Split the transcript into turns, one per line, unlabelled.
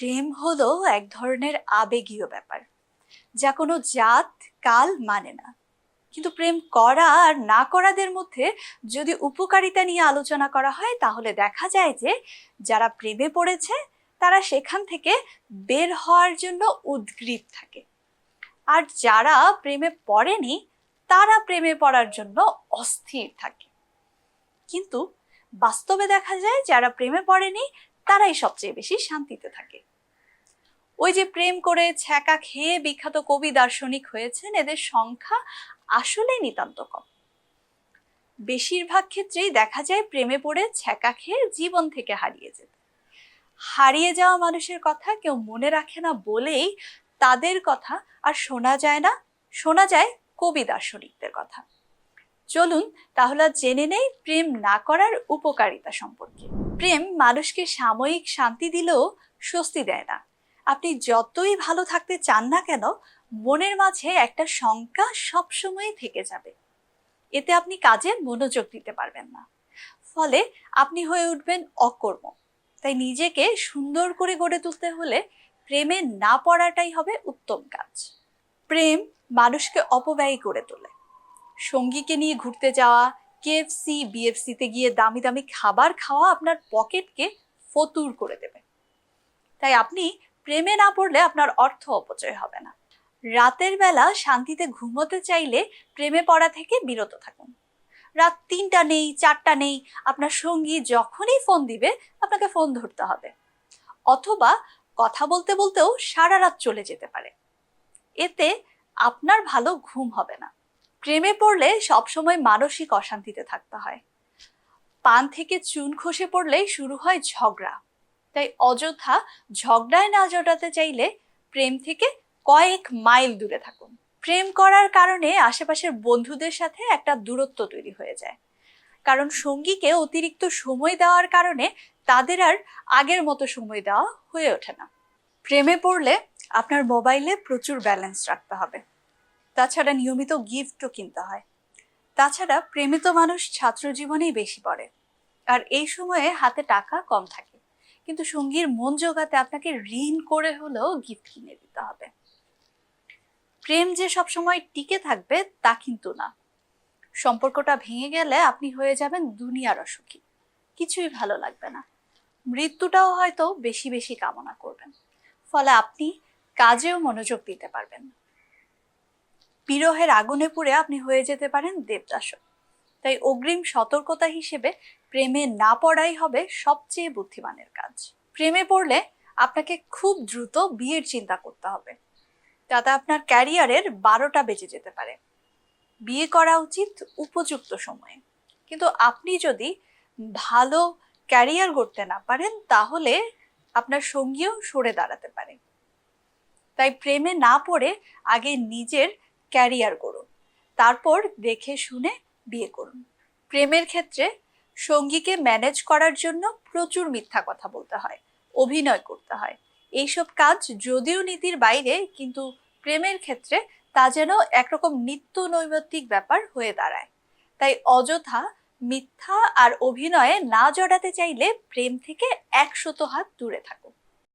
প্রেম হলো এক ধরনের আবেগীয় ব্যাপার, যা কোনো জাত, কাল মানে না। কিন্তু প্রেম করা আর না করাদের মধ্যে যদি উপকারিতা নিয়ে আলোচনা করা হয়, তাহলে দেখা যায় যে যারা প্রেমে পড়েছে, তারা সেখান থেকে বের হওয়ার জন্য উদ্গ্রীব থাকে। আর যারা প্রেমে পড়েনি, তারা প্রেমে পড়ার জন্য অস্থির থাকে। কিন্তু বাস্তবে দেখা যায়, যারা প্রেমে পড়েনি, তারাই সবচেয়ে বেশি শান্তিতে থাকে। ওই যে প্রেম করে ছ্যাঁকা খেয়ে বিখ্যাত কবি দার্শনিক হয়েছেন, এদের সংখ্যা আসলে নিতান্ত কম। বেশিরভাগ ক্ষেত্রেই দেখা যায় প্রেমে পড়ে ছ্যাঁকা খেয়ে জীবন থেকে হারিয়ে যেতে। হারিয়ে যাওয়া মানুষের কথা কেউ মনে রাখে না বলেই তাদের কথা আর শোনা যায় না, শোনা যায় কবি দার্শনিকদের কথা। চলুন তাহলে জেনে নেই প্রেম না করার উপকারিতা সম্পর্কে। প্রেম মানুষকে সাময়িক শান্তি দিলেও স্বস্তি দেয় না। আপনি যতই ভালো থাকতে চান না কেন, মনের মাঝে একটা শঙ্কা সবসময় থেকে যাবে। এতে আপনি কাজে মনোযোগ দিতে পারবেন না। ফলে আপনি হয়ে উঠবেন অকর্ম। তাই নিজেকে সুন্দর করে গড়ে তুলতে হলে প্রেমে না পড়াটাই হবে উত্তম কাজ। প্রেম মানুষকে অপব্যয়ী করে তোলে। সঙ্গীকে নিয়ে ঘুরতে যাওয়া কেএফসি বিএফসিতে গিয়ে দামি দামি খাবার খাওয়া আপনার পকেটকে ফতুর করে দেবে। তাই আপনি প্রেমে না পড়লে আপনার অর্থ অপচয় হবে না। রাতের বেলা শান্তিতে ঘুমোতে চাইলে প্রেমে পড়া থেকে বিরত থাকুন। রাত তিনটা নেই, চারটা নেই, আপনার সঙ্গী যখনই ফোন দিবে, আপনাকে ফোন ধরতে হবে। অথবা কথা বলতে বলতেও সারা রাত চলে যেতে পারে। এতে আপনার ভালো ঘুম হবে না। প্রেমে পড়লে সবসময় মানসিক অশান্তিতে থাকতে হয়। পান থেকে চুন খসে পড়লেই শুরু হয় ঝগড়া। তাই অযথা ঝগড়ায় না জড়াতে চাইলে প্রেম থেকে কয়েক মাইল দূরে থাকুন। প্রেম করার কারণে আশেপাশের বন্ধুদের সাথে একটা দূরত্ব তৈরি হয়ে যায়। কারণ সঙ্গীকে অতিরিক্ত সময় দেওয়ার কারণে তাদের আর আগের মতো সময় দেওয়া হয়ে ওঠে না। প্রেমে পড়লে আপনার মোবাইলে প্রচুর ব্যালেন্স রাখতে হবে। তাছাড়া নিয়মিত গিফটও কিনতে হয়। তাছাড়া প্রেমিত মানুষ ছাত্র জীবনেই বেশি পড়ে। আর এই সময়ে হাতে টাকা কম থাকে। কিন্তু সঙ্গীর মন জোগাতে আপনাকে ঋণ করে হলেও গিফট কিনে দিতে হবে। প্রেম যে সবসময় টিকে থাকবে তা কিন্তু না। সম্পর্কটা ভেঙে গেলে আপনি হয়ে যাবেন দুনিয়ার অসুখী। কিছুই ভালো লাগবে না। মৃত্যুটাও হয়তো বেশি বেশি কামনা করবেন। ফলে আপনি কাজেও মনোযোগ দিতে পারবেন বিরহের আগুনে পুড়ে আপনি হয়ে যেতে পারেন দেবদাসও তাই অগ্রিম সতর্কতা হিসেবে প্রেমে না পড়াই হবে সবচেয়ে বুদ্ধিমানের কাজ। প্রেমে পড়লে আপনাকে খুব দ্রুত বিয়ের চিন্তা করতে হবে। তাতে আপনার ক্যারিয়ারের বারোটা বেজে যেতে পারে। বিয়ে করা উচিত উপযুক্ত সময়ে। কিন্তু আপনি যদি ভালো ক্যারিয়ার করতে না পারেন, তাহলে আপনার সঙ্গীও সরে দাঁড়াতে পারে। তাই প্রেমে না পড়ে আগে নিজের ক্যারিয়ার করুন তারপর দেখে শুনে বিয়ে করুন। প্রেমের ক্ষেত্রে সঙ্গীকে ম্যানেজ করার জন্য প্রচুর মিথ্যা কথা বলতে হয়, অভিনয় করতে হয়। এইসব কাজ যদিও নীতির বাইরে, কিন্তু প্রেমের ক্ষেত্রে তা যেন একরকম নিত্য নৈমিত্তিক ব্যাপার হয়ে দাঁড়ায়। তাই অযথা মিথ্যা আর অভিনয়ে না জড়াতে চাইলে প্রেম থেকে একশত হাত দূরে থাকুন।